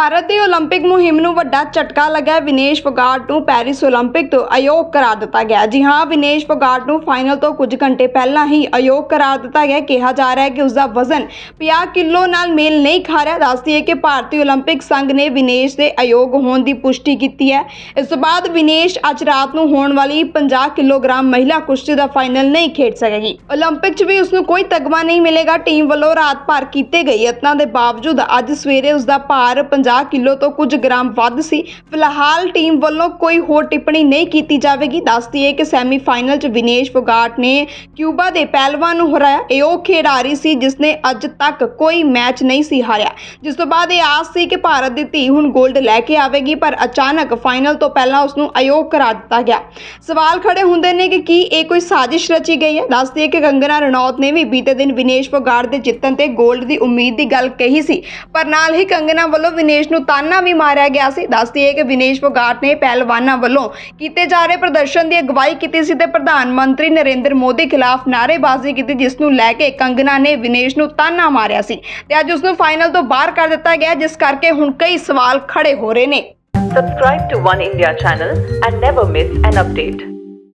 ਭਾਰਤ ਦੀ 올림픽 ਮੁਹਿੰਮ ਨੂੰ ਵੱਡਾ ਝਟਕਾ ਲੱਗਾ ਹੈ। ਵਿਨੇਸ਼ ਫੋਗਾਟ ਨੂੰ ਪੈਰਿਸ 올림픽 ਤੋਂ ਅਯੋਗ ਕਰਾਰ ਦਿੱਤਾ ਗਿਆ ਜੀ ਹਾਂ ਵਿਨੇਸ਼ ਫੋਗਾਟ ਨੂੰ ਫਾਈਨਲ ਤੋਂ ਕੁਝ ਘੰਟੇ ਪਹਿਲਾਂ ਹੀ ਅਯੋਗ ਕਰਾਰ ਦਿੱਤਾ ਗਿਆ ਕਿਹਾ ਜਾ ਰਿਹਾ ਹੈ ਕਿ ਉਸ ਦਾ ਵਜ਼ਨ 50 ਕਿਲੋ ਨਾਲ ਮੇਲ ਨਹੀਂ ਖਾ ਰਿਹਾ ਦੱਸਦੀ ਹੈ ਕਿ ਭਾਰਤੀ 올림픽 ਸੰਘ ਨੇ ਵਿਨੇਸ਼ ਦੇ ਅਯੋਗ ਹੋਣ ਦੀ ਪੁਸ਼ਟੀ ਕੀਤੀ ਹੈ ਇਸ ਤੋਂ ਬਾਅਦ ਵਿਨੇਸ਼ ਅੱਜ ਰਾਤ ਨੂੰ ਹੋਣ ਵਾਲੀ 50 ਕਿਲੋਗ੍ਰਾਮ ਮਹਿਲਾ ਕੁਸ਼ਤੀ ਦਾ ਫਾਈਨਲ ਨਹੀਂ ਖੇਡ ਸਕੇਗੀ 올림픽 'ਚ ਵੀ ਉਸ ਨੂੰ ਕੋਈ ਤਗਮਾ ਨਹੀਂ ਮਿਲੇਗਾ ਟੀਮ ਵੱਲੋਂ ਰਾਤ ਭਰ ਕੀਤੇ ਗਏ ਯਤਨਾਂ ਦੇ ਬਾਵਜੂਦ ਅੱਜ ਸਵੇਰੇ ਉਸ ਦਾ ਭਾਰ 50 ਕਿਲੋ ਤੋਂ ਕੁਝ ਗ੍ਰਾਮ ਵੱਧ ਸੀ। ਫਿਲਹਾਲ ਟੀਮ ਵੱਲੋਂ ਕੋਈ ਹੋਰ ਟਿੱਪਣੀ ਨਹੀਂ ਕੀਤੀ ਜਾਵੇਗੀ। ਦੱਸਦੀ ਹੈ ਕਿ ਸੈਮੀਫਾਈਨਲ 'ਚ ਵਿਨੇਸ਼ ਫੋਗਾਟ ਨੇ ਕਿਊਬਾ ਦੇ ਪਹਿਲਵਾਨ ਨੂੰ ਹਰਾਇਆ। ਇਹ ਉਹ ਖਿਡਾਰੀ ਸੀ ਜਿਸ ਨੇ ਅੱਜ ਤੱਕ ਕੋਈ ਮੈਚ ਨਹੀਂ ਸੀ ਹਾਰਿਆ। ਜਿਸ ਤੋਂ ਬਾਅਦ ਇਹ ਆਸ ਸੀ ਕਿ ਭਾਰਤ ਦੀ ਧੀ ਹੁਣ 골ਡ ਲੈ ਕੇ ਆਵੇਗੀ, ਪਰ ਅਚਾਨਕ ਫਾਈਨਲ ਤੋਂ ਪਹਿਲਾਂ ਉਸ ਨੂੰ ਅਯੋਗ ਕਰਾ ਦਿੱਤਾ ਗਿਆ। ਸਵਾਲ ਖੜੇ ਹੁੰਦੇ ਨੇ ਕਿ ਕੀ ਇਹ ਕੋਈ ਸਾਜ਼ਿਸ਼ ਰਚੀ ਗਈ ਹੈ? ਦੱਸਦੀ ਹੈ ਕਿ ਕੰਗਨਾ ਰਣੌਤ ਨੇ ਵੀ ਬੀਤੇ ਦਿਨ ਵਿਨੇਸ਼ ਫੋਗਾਟ ਦੇ ਜਿੱਤਣ ਤੇ 골ਡ ਦੀ ਉਮੀਦ ਦੀ ਗੱਲ ਕਹੀ ਸੀ। ਪਰ ਨਾਲ ਹੀ ਕੰਗਨਾ ਵੱਲੋਂ ਵਿਨੇਸ਼ ਨੂੰ ਤਾਨਾ ਵੀ ਮਾਰਿਆ ਗਿਆ ਸੀ। ਦੱਸਦੀ ਹੈ ਕਿ ਵਿਨੇਸ਼ ਫੋਗਾਟ ਨੇ ਪਹਿਲਵਾਨਾਂ ਵੱਲੋਂ ਕੀਤੇ ਜਾ ਰਹੇ ਪ੍ਰਦਰਸ਼ਨ ਦੀ ਅਗਵਾਈ ਕੀਤੀ ਸੀ ਤੇ ਪ੍ਰਧਾਨ ਮੰਤਰੀ ਨਰਿੰਦਰ ਮੋਦੀ ਖਿਲਾਫ ਨਾਅਰੇਬਾਜ਼ੀ ਕੀਤੀ, ਜਿਸ ਨੂੰ ਲੈ ਕੇ ਕੰਗਨਾ ਨੇ ਵਿਨੇਸ਼ ਨੂੰ ਤਾਨਾ ਮਾਰਿਆ ਸੀ। ਤੇ ਅੱਜ ਉਸ ਨੂੰ ਫਾਈਨਲ ਤੋਂ ਬਾਹਰ ਕਰ ਦਿੱਤਾ ਗਿਆ, ਜਿਸ ਕਰਕੇ ਹੁਣ ਕਈ ਸਵਾਲ ਖੜੇ ਹੋ ਰਹੇ ਨੇ। Subscribe to One India channel and never miss an update.